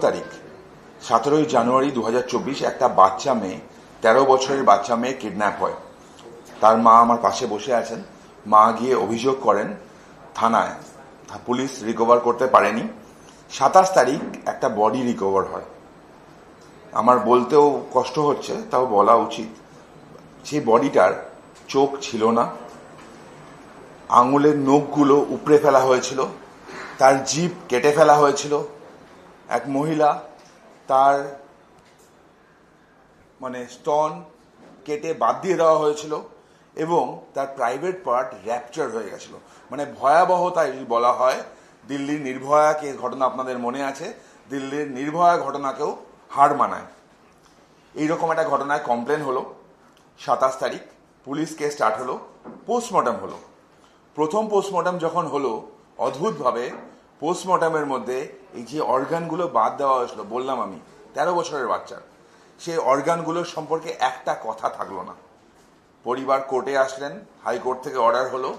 তারিখ। সতেরোই জানুয়ারি দু হাজার চব্বিশ একটা বাচ্চা মেয়ে, তেরো বছরের বাচ্চা মেয়ে কিডন্যাপ হয়। তার মা আমার পাশে বসে আছেন। মা গিয়ে অভিযোগ করেন, থানায়। পুলিশ রিকভার করতে পারেনি। সাতাশ তারিখ একটা বডি রিকভার হয়। আমার বলতেও কষ্ট হচ্ছে, তাও বলা উচিত। সেই বডিটার চোখ ছিল না, আঙুলের নখগুলো উপড়ে ফেলা হয়েছিল, তার জিভ কেটে ফেলা হয়েছিল এক মহিলা তার মানে স্তন কেটে বাদ দিয়ে দেওয়া হয়েছিল এবং তার প্রাইভেট পার্ট র্যাপচার হয়ে গেছিল। মানে ভয়াবহতা যদি বলা হয়, দিল্লির নির্ভয়া কেস ঘটনা আপনাদের মনে আছে, দিল্লির নির্ভয়া ঘটনাকেও হার মানায়। এইরকম একটা ঘটনায় কমপ্লেন হলো, সাতাশ তারিখ, পুলিশ কেস স্টার্ট হলো পোস্টমর্টম হলো। প্রথম পোস্টমর্টম যখন হলো, অদ্ভুতভাবে পোস্টমর্টমের মধ্যে এই যে অর্গানগুলো বাদ দেওয়া হয়েছিল, বললাম আমি, তেরো বছরের বাচ্চার সেই অর্গানগুলোর সম্পর্কে একটা কথা থাকল না। পরিবার কোর্টে আসলেন, হাইকোর্ট থেকে অর্ডার হলো।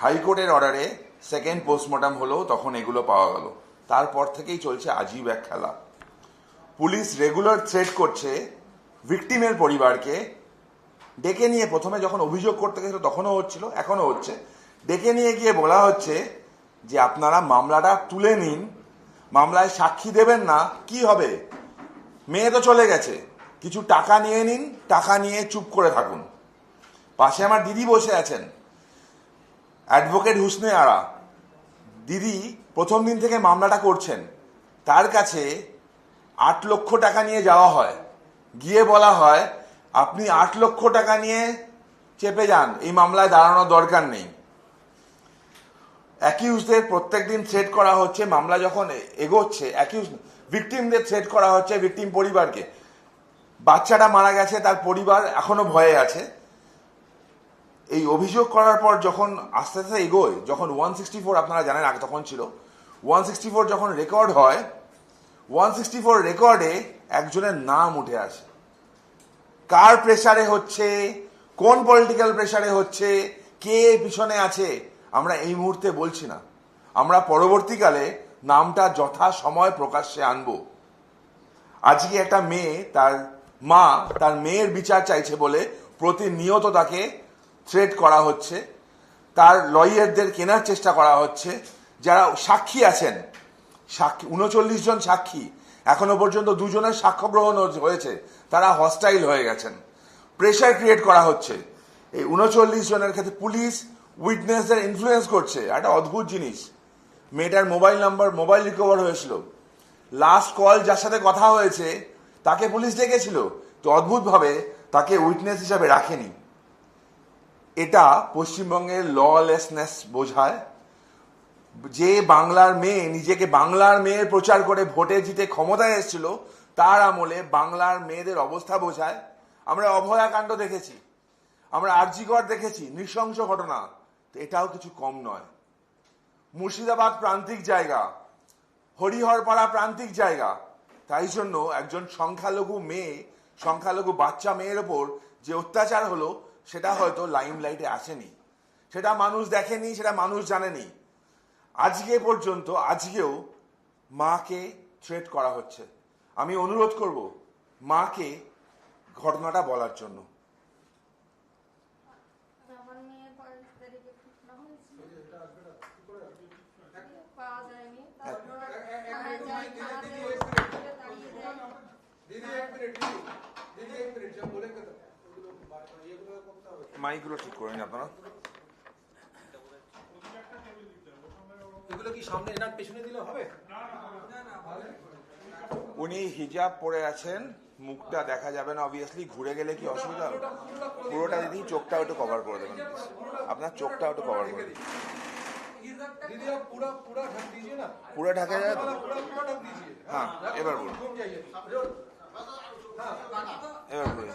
হাইকোর্টের অর্ডারে সেকেন্ড পোস্টমর্টম হলো, তখন এগুলো পাওয়া গেল। তারপর থেকেই চলছে আজীব এক খেলা। পুলিশ রেগুলার থ্রেট করছে ভিকটিমের পরিবারকে। ডেকে নিয়ে প্রথমে যখন অভিযোগ করতে গেছিল, তখনও হচ্ছিল, এখনও হচ্ছে। ডেকে নিয়ে গিয়ে বলা হচ্ছে যে আপনারা মামলাটা তুলে নিন, মামলায় সাক্ষী দেবেন না, কি হবে? মেয়ে তো চলে গেছে। কিছু টাকা নিয়ে নিন, টাকা নিয়ে চুপ করে থাকুন। পাশে আমার দিদি বসে আছেন। অ্যাডভোকেট হুসনে আরা। দিদি প্রথম দিন থেকে মামলাটা করছেন। তার কাছে আট লক্ষ টাকা নিয়ে যাওয়া হয়। গিয়ে বলা হয়, আপনি আট লক্ষ টাকা নিয়ে চেপে যান। এই মামলায় দাঁড়ানোর দরকার নেই। অ্যাকিউজদের প্রত্যেক দিন থ্রেট করা হচ্ছে, মামলা যখন এগোচ্ছে, অ্যাকিউজ, ভিকটিমদের থ্রেট করা হচ্ছে ভিকটিম পরিবারকে। বাচ্চাটা মারা গেছে, তার পরিবার এখনও ভয়ে আছে। এই অভিযোগ করার পর যখন আস্তে আস্তে এগোয়, যখন ওয়ান সিক্সটি ফোর, আপনারা জানেন আগে তখন ছিল, ওয়ান সিক্সটি ফোর যখন রেকর্ড হয়, ওয়ান সিক্সটি ফোর রেকর্ডে একজনের নাম উঠে আসে। কার প্রেসারে হচ্ছে, কোন পলিটিক্যাল প্রেসারে হচ্ছে, কে পিছনে আছে আমরা এই মুহূর্তে বলছি না। আমরা পরবর্তীকালে নামটা যথা সময় প্রকাশ্যে আনব। আজকে একটা মেয়ে তার মা তার মেয়ের বিচার চাইছে বলে প্রতিনিয়ত তাকে থ্রেট করা হচ্ছে। তার লয়ারদের কেনার চেষ্টা করা হচ্ছে। যারা সাক্ষী আছেন, সাক্ষী উনচল্লিশ জন সাক্ষী, এখনও পর্যন্ত দুজনের সাক্ষ্য গ্রহণ হয়েছে। তারা হস্টাইল হয়ে গেছেন। প্রেশার ক্রিয়েট করা হচ্ছে। এই উনচল্লিশ জনের ক্ষেত্রে পুলিশ উইটনেসদের ইনফ্লুয়েন্স করছে। একটা অদ্ভুত জিনিস। মেয়েটার মোবাইল নাম্বার মোবাইল রিকভার হয়েছিল। লাস্ট কল যার সাথে কথা হয়েছে, তাকে পুলিশ ডেকেছিল। তো অদ্ভুতভাবে তাকে উইটনেস হিসাবে রাখেনি। এটা পশ্চিমবঙ্গের ললেসনেস বোঝায়। যে বাংলার মেয়ে নিজেকে বাংলার মেয়ের প্রচার করে ভোটে জিতে ক্ষমতায় এসেছিল, তার আমলে বাংলার মেয়েদের অবস্থা বোঝায়। আমরা অভয়াকাণ্ড দেখেছি। আমরা আর্জিগড় দেখেছি। নৃশংস ঘটনা। এটাও কিছু কম নয়। মুর্শিদাবাদ প্রান্তিক জায়গা, হরিহরপাড়া প্রান্তিক জায়গা। তাই জন্য একজন সংখ্যালঘু মেয়ে, সংখ্যালঘু বাচ্চা মেয়ের ওপর যে অত্যাচার হলো, সেটা হয়তো লাইম লাইটে আসেনি। সেটা মানুষ দেখেনি, সেটা মানুষ জানেনি। আজকে পর্যন্ত, আজকেও মাকে থ্রেট করা হচ্ছে। আমি অনুরোধ করব, মাকে ঘটনাটা বলার জন্য। মাইগুলো ঠিক করে নিন আপনারা? উনি হিজাব পরে আছেন মুখটা দেখা যাবে না অবভিয়াসলি ঘুরে গেলে কি অসুবিধা হবে? পুরোটা দিদি চোখটা একটু কভার করে দেবেন আপনার চোখটা একটু কভার করে দিন। পুরো ঢাকা যাবে? হ্যাঁ এবার বলুন। এবার বলুন।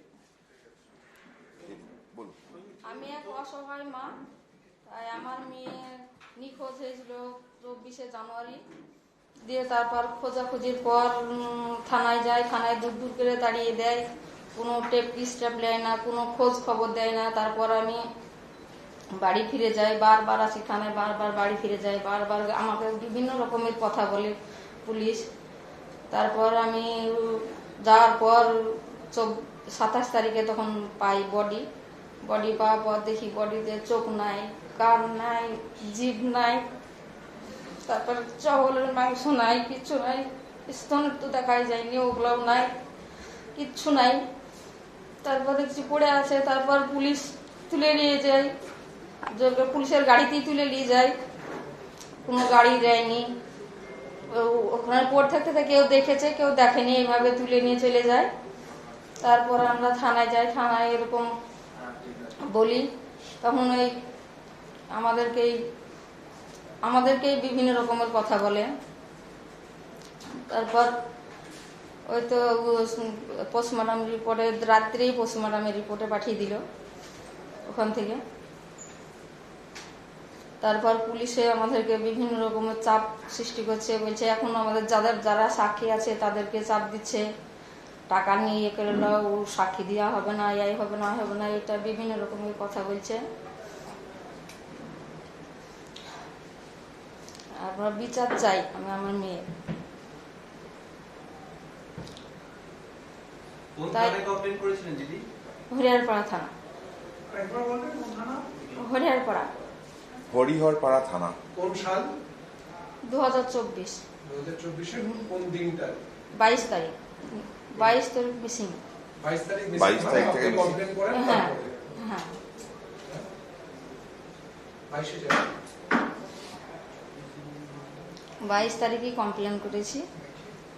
চব্বিশে জানুয়ারি দিয়ে তারপর খোঁজাখুঁজির পর থানায় যায়, থানায় দূর দূর করে তাড়িয়ে দেয়। কোনো টেপ স্টেপ নেয় না, কোনো খোঁজ খবর দেয় না। তারপর আমি বাড়ি ফিরে যাই, বারবার আসি থানায়, বারবার বাড়ি ফিরে যাই, বারবার আমাকে বিভিন্ন রকমের কথা বলে পুলিশ। তারপর আমি যাওয়ার পর সাতাশ তারিখে তখন পাই বডি। বডি পাওয়ার পর দেখি বডিতে চোখ নাই, কান নাই, জিভ নাই। তারপর চাউলের মাংস নাই কিচ্ছু নাই স্তনের তো দেখাই যায়নি, ওগুলোও নাই, কিচ্ছু নাই। তারপর দেখছি পড়ে আছে, তারপর পুলিশ তুলে নিয়ে যায় পুলিশের গাড়িতেই তুলে নিয়ে যায়। কোনো গাড়ি দেয়নি ওখানে পড়ে থাকতে কেউ দেখেছে, কেউ দেখেনি, এইভাবে তুলে নিয়ে চলে যায়। তারপর আমরা থানায় যাই, থানায় এরকম বলি, তখন ওই আমাদেরকেই আমাদেরকেই বিভিন্ন রকমের কথা বলে। তারপর ওই তো পোস্টমর্টম রিপোর্টে, রাত্রেই পোস্টমর্টমের রিপোর্টে পাঠিয়ে দিল ওখান থেকে। তারপর পুলিশে আমাদেরকে বিভিন্ন রকমের চাপ সৃষ্টি করছে, বলছে এখন আমাদের যাদের, যারা সাক্ষী আছে তাদেরকে চাপ দিচ্ছে। টাকা নিয়ে ইয়ে করে ও সাক্ষী দেওয়া হবে না এই হবে না হবে না, এটা বিভিন্ন রকমের কথা বলছে। আমরা বিচার চাই আমি আমার মেয়ে। থানা। হরিহরপাড়া। থানা। কোন সাল? দু হাজার চব্বিশ কোন দিনটা? বাইশ তারিখ। বাইশ তারিখ মিসিং। বাইশ তারিখ তারিখ থেকে missing। কমপ্লেন করেন হ্যাঁ হ্যাঁ। বাইশে বাইশ তারিখে কমপ্লেন করেছি,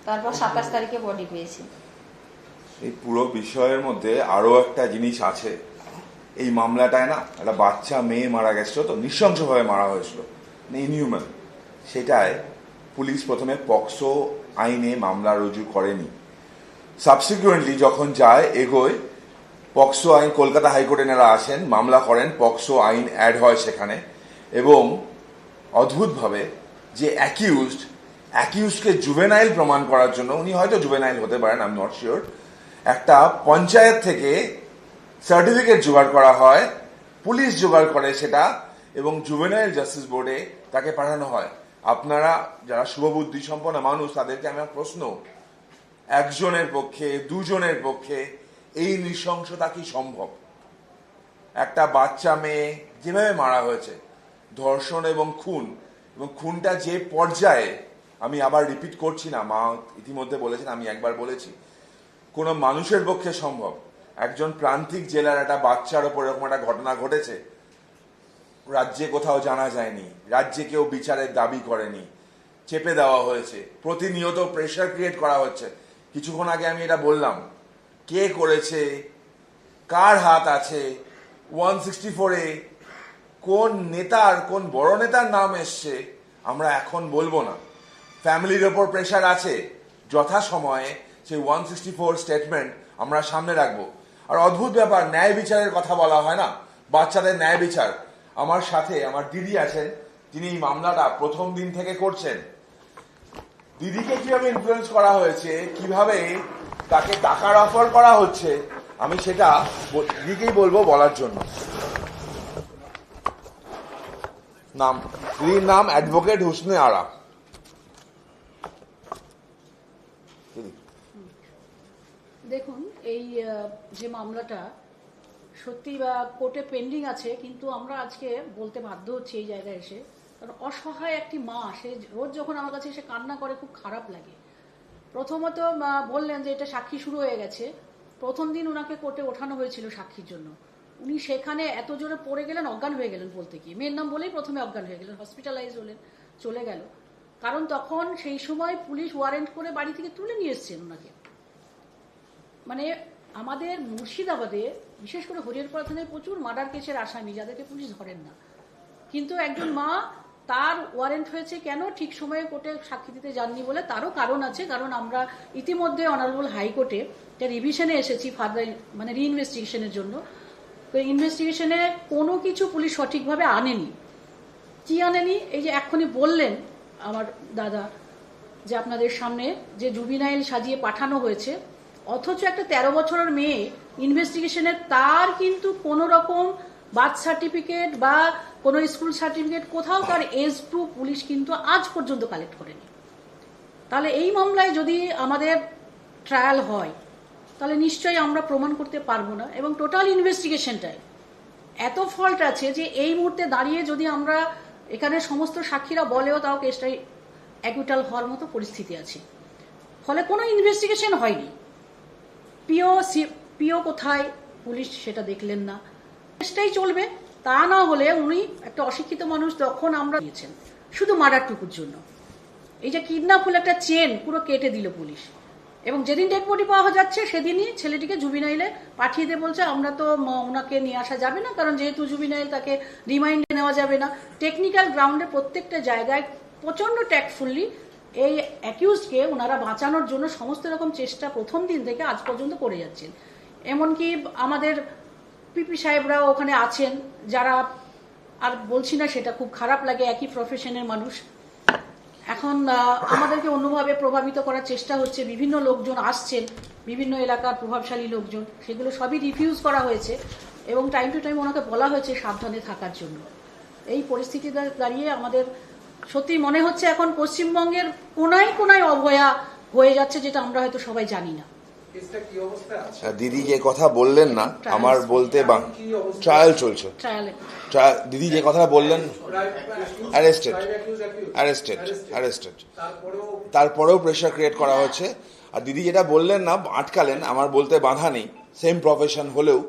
তারপর সাতাশ তারিখে বডি পেয়েছি। এই পুরো বিষয়ের মধ্যে আরও একটা জিনিস আছে। এই মামলাটায় না একটা বাচ্চা মেয়ে মারা গেছিল তো, নৃশংসভাবে মারা হয়েছিল ইনহিউম্যান সেটায় পুলিশ প্রথমে পক্সো আইনে মামলা রুজু করেনি। সাবসিকুয়েন্টলি যখন যায় এগোয়, পক্সো আইন, কলকাতা হাইকোর্টে এনারা আসেন, মামলা করেন, পক্সো আইন অ্যাড হয় সেখানে এবং অদ্ভুতভাবে যে অ্যাকিউজড অ্যাকিউজকে জুভেনাইল প্রমাণ করার জন্য, উনি হয়তো জুভেনাইল হতে পারেন আমি নট শিওর একটা পঞ্চায়েত থেকে সার্টিফিকেট জোগাড় করা হয়, পুলিশ জোগাড় করে সেটা, এবং জুভেনাইল জাস্টিস বোর্ডে তাকে পাঠানো হয়। আপনারা যারা শুভবুদ্ধি সম্পন্ন মানুষ, তাদেরকে আমার প্রশ্ন, একজনের পক্ষে, দুজনের পক্ষে এই নৃশংসতা কি সম্ভব? একটা বাচ্চা মেয়ে যেভাবে মারা হয়েছে, ধর্ষণ এবং খুন এবং খুনটা যে পর্যায়ে আমি আবার রিপিট করছি না, মা ইতিমধ্যে বলেছেন, আমি একবার বলেছি, কোনো মানুষের পক্ষে সম্ভব। একজন প্রান্তিক জেলার একটা বাচ্চার ওপর এরকম একটা ঘটনা ঘটেছে, রাজ্যে কোথাও জানা যায়নি, রাজ্যে কেউ বিচারের দাবি করেনি, চেপে দেওয়া হয়েছে, প্রতিনিয়ত প্রেশার ক্রিয়েট করা হচ্ছে। কিছুক্ষণ আগে আমি এটা বললাম, কে করেছে, কার হাত আছে ওয়ান সিক্সটি ফোরে কোন নেতার কোন বড় নেতার নাম এসছে, আমরা এখন বলব না। ফ্যামিলির ওপর প্রেশার আছে যথা সময়ে সেই ওয়ান সিক্সটি ফোর স্টেটমেন্ট আমরা সামনে রাখব। আর অদ্ভুত ব্যাপার, ন্যায় বিচারের কথা বলা হয় না। বাচ্চাদের ন্যায় বিচার। আমার সাথে আমার দিদি আছেন, তিনি এই মামলাটা প্রথম দিন থেকে করছেন। দিদিকে কীভাবে ইনফ্লুয়েন্স করা হয়েছে, কীভাবে তাকে টাকার অফার করা হচ্ছে, আমি সেটা দিদিকেই বলব বলার জন্য। নাম দিদির নাম অ্যাডভোকেট হুসনে আরা। দেখুন, এই যে মামলাটা সত্যি বা কোর্টে পেন্ডিং আছে, কিন্তু আমরা আজকে বলতে বাধ্য হচ্ছি এই জায়গায় এসে। কারণ অসহায় একটি মা, সে রোজ যখন আমার কাছে এসে কান্না করে, খুব খারাপ লাগে। প্রথমত বললেন যে এটা সাক্ষী শুরু হয়ে গেছে। প্রথম দিন ওনাকে কোর্টে ওঠানো হয়েছিল সাক্ষীর জন্য। উনি সেখানে এত জোরে পড়ে গেলেন, অজ্ঞান হয়ে গেলেন বলতে কি মেয়ের নাম বলেই প্রথমে অজ্ঞান হয়ে গেলেন হসপিটালাইজ হলেন, চলে গেল। কারণ তখন সেই সময় পুলিশ ওয়ারেন্ট করে বাড়ি থেকে তুলে নিয়ে এসছেন ওনাকে। মানে আমাদের মুর্শিদাবাদে, বিশেষ করে হরিয়ারপাড়া থানায় প্রচুর মার্ডার কেসের আসামি, যাদেরকে পুলিশ ধরেন না। কিন্তু একজন মা, তার ওয়ারেন্ট হয়েছে কেন ঠিক সময়ে কোর্টে সাক্ষী দিতে যাননি বলে তারও কারণ আছে, কারণ আমরা ইতিমধ্যে অনারেবল হাইকোর্টে রিভিশনে এসেছি ফার্দার মানে রিইনভেস্টিগেশনের জন্য। তো ইনভেস্টিগেশনে কোনো কিছু পুলিশ সঠিকভাবে আনেনি। কি আনেনি? এই যে এক্ষুনি বললেন আমার দাদা যে আপনাদের সামনে যে জুবিনাইল সাজিয়ে পাঠানো হয়েছে, অথচ একটা তেরো বছরের মেয়ে ইনভেস্টিগেশনে তার কিন্তু কোনো রকম বার্থ সার্টিফিকেট বা কোনো স্কুল সার্টিফিকেট কোথাও তার এজ প্রুফ পুলিশ কিন্তু আজ পর্যন্ত কালেক্ট করেনি। তাহলে এই মামলায় যদি আমাদের ট্রায়াল হয় তাহলে নিশ্চয়ই আমরা প্রমাণ করতে পারব না। এবং টোটাল ইনভেস্টিগেশনটাই এত ফল্ট আছে যে এই মুহূর্তে দাঁড়িয়ে যদি আমরা এখানে সমস্ত সাক্ষীরা বলেও তাও কেসটাই অ্যাকুইটাল হওয়ার মতো পরিস্থিতি আছে। ফলে কোনো ইনভেস্টিগেশন হয়নি। পিও পিও কোথায়? পুলিশ সেটা দেখলেন না। চেষ্টাই চলবে। তা না হলে উনি একটা অশিক্ষিত মানুষ তখন আমরা দিয়েছেন। শুধু মার্ডারটুকুর জন্য। এই যে কিডন্যাপ হলো একটা চেন পুরো কেটে দিল পুলিশ। এবং যেদিন ডেড বডি পাওয়া যাচ্ছে, সেদিনই ছেলেটিকে জুবিনাইলে পাঠিয়ে দিয়ে বলছে, আমরা তো ওনাকে নিয়ে আসা যাবে না, কারণ যেহেতু জুবিনাইল তাকে রিমাইন্ডে নেওয়া যাবে না। টেকনিক্যাল গ্রাউন্ডে প্রত্যেকটা জায়গায় প্রচণ্ড ট্যাক্টফুল্লি এই অ্যাকিউজকে ওনারা বাঁচানোর জন্য সমস্ত রকম চেষ্টা প্রথম দিন থেকে আজ পর্যন্ত করে যাচ্ছেন। এমনকি আমাদের পিপি সাহেবরাও ওখানে আছেন, যারা, আর বলছি না সেটা খুব খারাপ লাগে, একই প্রফেশনের মানুষ। এখন আমাদেরকে অন্যভাবে প্রভাবিত করার চেষ্টা হচ্ছে। বিভিন্ন লোকজন আসছেন, বিভিন্ন এলাকার প্রভাবশালী লোকজন। সেগুলো সবই রিফিউজ করা হয়েছে এবং টাইম টু টাইম ওনাকে বলা হয়েছে সাবধানে থাকার জন্য। এই পরিস্থিতি দাঁড়িয়ে আমাদের সত্যি মনে হচ্ছে এখন পশ্চিমবঙ্গের কোনায় কোনায় অভয়া হয়ে যাচ্ছে যেটা আমরা হয়তো সবাই জানি না। দিদি যে কথা বললেন না আমার বলতে বাং? ট্রায়াল চলছে। দিদি যে কথা বললেন. অ্যারেস্টেড অ্যারেস্টেড অ্যারেস্টেড তারপরেও তারপরেও প্রেশার ক্রিয়েট করা হচ্ছে। আর দিদি যেটা বললেন না আটকালেন আমার বলতে বাধা নেই। সেম প্রফেশন হলেও।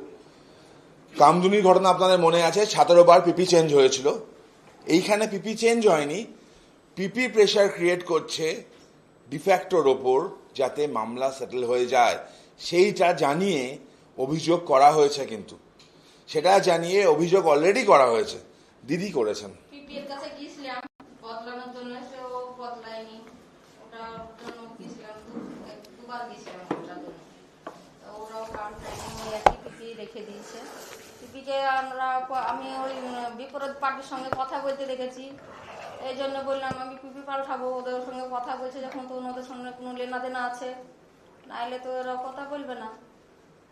কামদুনির ঘটনা আপনাদের মনে আছে সতেরো বার পিপি চেঞ্জ হয়েছিল। এইখানে পিপি চেঞ্জ হয়নি। পিপি প্রেশার ক্রিয়েট করছে ডিফ্যাক্টোর ওপর। যাতে মামলা সেটেল হয়ে যায়, সেইটা জানিয়ে অভিযোগ করা হয়েছে কিন্তু। সেটা জানিয়ে অভিযোগ অলরেডি করা হয়েছে। দিদি করেছেন। আমরা আমি ওই বিপরীত পার্টির সঙ্গে কথা বলতে দেখেছি। এই জন্য বললাম আমি পিপি পাল্টাবো ওদের সঙ্গে কথা বলছে যখন তো ওদের সঙ্গে কোনো লেনাদেনা আছে। নাইলে তো এরা কথা বলবে না।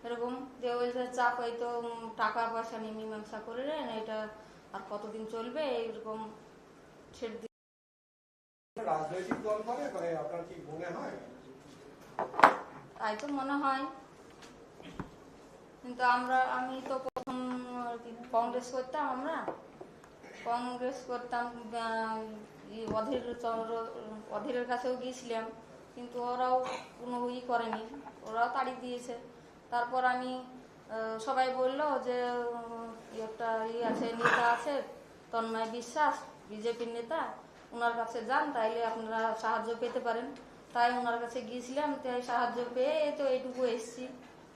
এরকম যে ওই যে চাপ এই তো টাকা পয়সা নিয়ে মীমাংসা করে নেন এটা আর কতদিন চলবে এইরকম ছেড়ে দিয়ে রাজনৈতিক দল করে মানে আপনার কি মনে হয়? তাই তো মনে হয়। কিন্তু আমরা আমি তো প্রথম কংগ্রেস করতাম আমরা। কংগ্রেস করতাম অধীর চন্দ্র, অধীরের কাছেও গিয়েছিলাম, কিন্তু ওরাও কোনো ই করেনি, ওরাও তাড়ি দিয়েছে। তারপর আমি সবাই বলল যে একটা ই আছে, নেতা আছে, তন্ময় বিশ্বাস, বিজেপির নেতা ওনার কাছে যান, তাইলে আপনারা সাহায্য পেতে পারেন। তাই ওনার কাছে গিয়েছিলাম, তাই সাহায্য পেয়ে তো এইটুকু এসছি,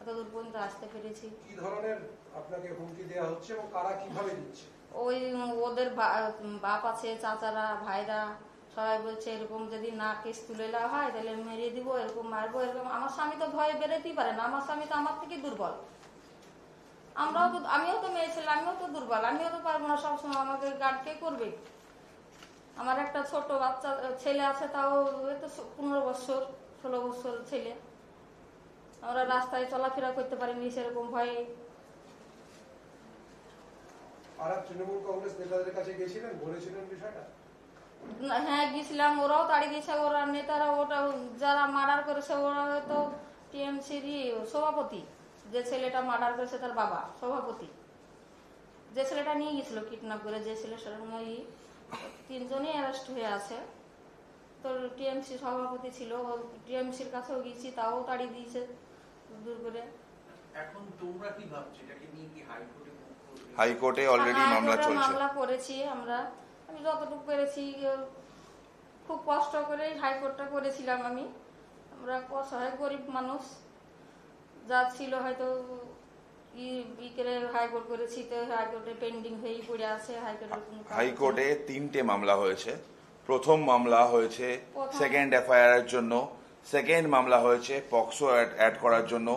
এতদূর পর্যন্ত আসতে পেরেছি। কি ধরনের আপনাকে হুমকি দেওয়া হচ্ছে এবং কারা কীভাবে দিচ্ছে? ওই ওদের বাপ আছে, চাচারা, ভাইরা, সবাই বলছে, এরকম যদি না কেস তুলে নেওয়া হয়, তাহলে মেরে দিব, এরকম মারবো, এরকম। আমার স্বামী তো ভয়ে বেরোতেই পারে না, আমার স্বামী তো আমার থেকে দুর্বল। আমরাও তো, আমিও তো মেয়ে ছেলে, আমিও তো দুর্বল, আমিও তো পারব না সবসময় আমাকে গার্ড কে করবে। আমার একটা ছোট বাচ্চা, ছেলে আছে, তাও তো পনেরো বছর, ষোলো বছর ছেলে। আমরা রাস্তায় চলাফেরা করতে পারিনি, সেরকম ভয়ে আর তৃণমূল কংগ্রেস নেতাদের কাছে গেছিলেন বলেছিলেন বিষয়টা? হ্যাঁ গেছিলাম ওরাও তাড়ি দিয়েছে। ওরা নেতারা ওটা যারা মার্ডার করেছে ওরা হয়তো টিএমসির সভাপতি। যে ছেলেটা মার্ডার করেছে তার বাবা সভাপতি। যে ছেলেটা নিয়ে গেছিল কিডন্যাপ করে যে ছেলের সঙ্গে ই, তিনজনই অ্যারেস্ট হয়ে আছে। তো টিএমসি সভাপতি ছিল। টিএমসির কাছেও গেছি তাও তাড়ি দিয়েছে। দূর করে। এখন তোমরা কি ভাবছ? এটাকে নিয়ে কি হাইকোর্টে হাইকোর্টে অলরেডি হ্যাঁ, মামলা হাইকোর্টে চলছে। মামলা করেছি আমরা। আমি যতটুকু পেরেছি খুব কষ্ট করে হাইকোর্টটা করেছিলাম আমি। আমরা অসহায় গরিব মানুষ। যা ছিল হয়তো করে হাইকোর্ট করেছি তো হাইকোর্টে পেন্ডিং হয়েই পড়ে আছে কাজ হাইকোর্টে তিনটে মামলা হয়েছে। প্রথম মামলা হয়েছে সেকেন্ড এফআইআর এর জন্য সেকেন্ড মামলা হয়েছে পক্সো অ্যাড করার জন্য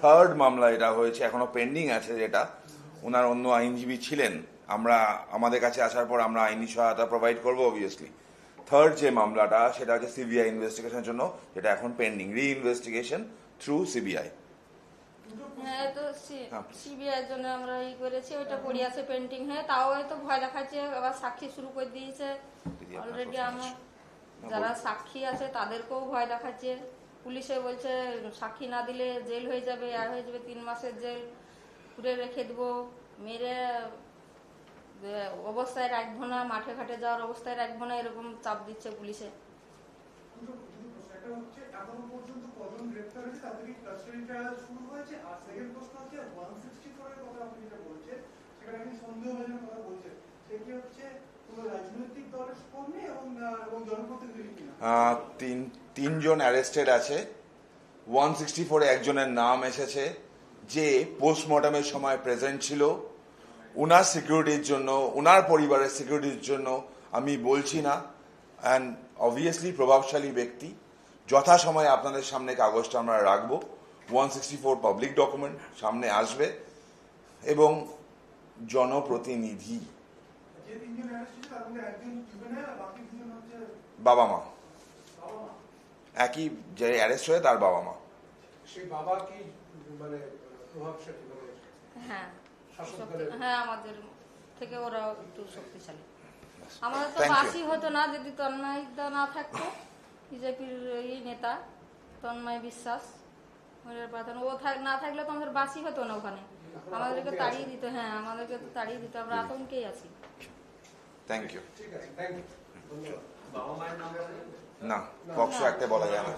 থার্ড মামলা এটা হয়েছে এখনও পেন্ডিং আছে যেটা। ওনার অন্য আইনজীবী ছিলেন। আমরা আমাদের কাছে আসার পর আমরা আইনি সহায়তা প্রোভাইড করব অবভিয়াসলি থার্ড যে মামলাটা সেটা হচ্ছে সিবিআই ইনভেস্টিগেশনের জন্য যেটা এখন পেন্ডিং রি ইনভেস্টিগেশন থ্রু সিবিআই হ্যাঁ তো হ্যাঁ। সিবিআই জন্য আমরা ই করেছি ওইটা পড়ে আছে পেন্টিং হয়ে তাও হয়তো ভয় দেখাচ্ছে আবার সাক্ষী শুরু করে দিয়েছে। দিদি, অলরেডি আমার যারা সাক্ষী আছে তাদেরকেও ভয় দেখাচ্ছে। পুলিশে বলছে সাক্ষী না দিলে জেল হয়ে যাবে আর হয়ে যাবে তিন মাসের জেল। পুরে রেখে দেবো। মেরে অবস্থায় রাখব না মাঠে ঘাটে যাওয়ার অবস্থায় রাখব না এরকম চাপ দিচ্ছে পুলিশে। তিনজন অ্যারেস্টেড আছে। ওয়ান সিক্সটি ফোরে একজনের নাম এসেছে। যে পোস্টমর্টমের সময় প্রেজেন্ট ছিল, উনার সিকিউরিটির জন্য, উনার পরিবারের সিকিউরিটির জন্য আমি বলছি না। অ্যান্ড অবভিয়াসলি প্রভাবশালী ব্যক্তি। যথাসময়ে আপনাদের সামনে কাগজটা আমরা রাখব। One sixty four public document সামনে আসবে। এবং জনপ্রতিনিধি। বাবা মা। একই যে অ্যারেস্ট হয়ে তার বাবা মা। সেই বাবা কি মানে প্রভাবশালী হ্যাঁ। হ্যাঁ আমাদের থেকে ওরা একটু শক্তিশালী। আমাদের তো বাসি হতো না যদি তন্ময় না থাকতো বিজেপির এই নেতা তন্ময় বিশ্বাস প্রার্থনা ও থাক- না থাকলে তো আমাদের বাসি হতো না ওখানে। আমাদেরকে তাড়িয়ে দিত হ্যাঁ আমাদেরকে তো তাড়িয়ে দিত আমরা আতঙ্কেই আছি। থ্যাংক ইউ ঠিক আছে থ্যাংক ইউ ধন্যবাদ। বাবা মায়ের নাম জানেন? না পক্সো একটা বলা যায় না।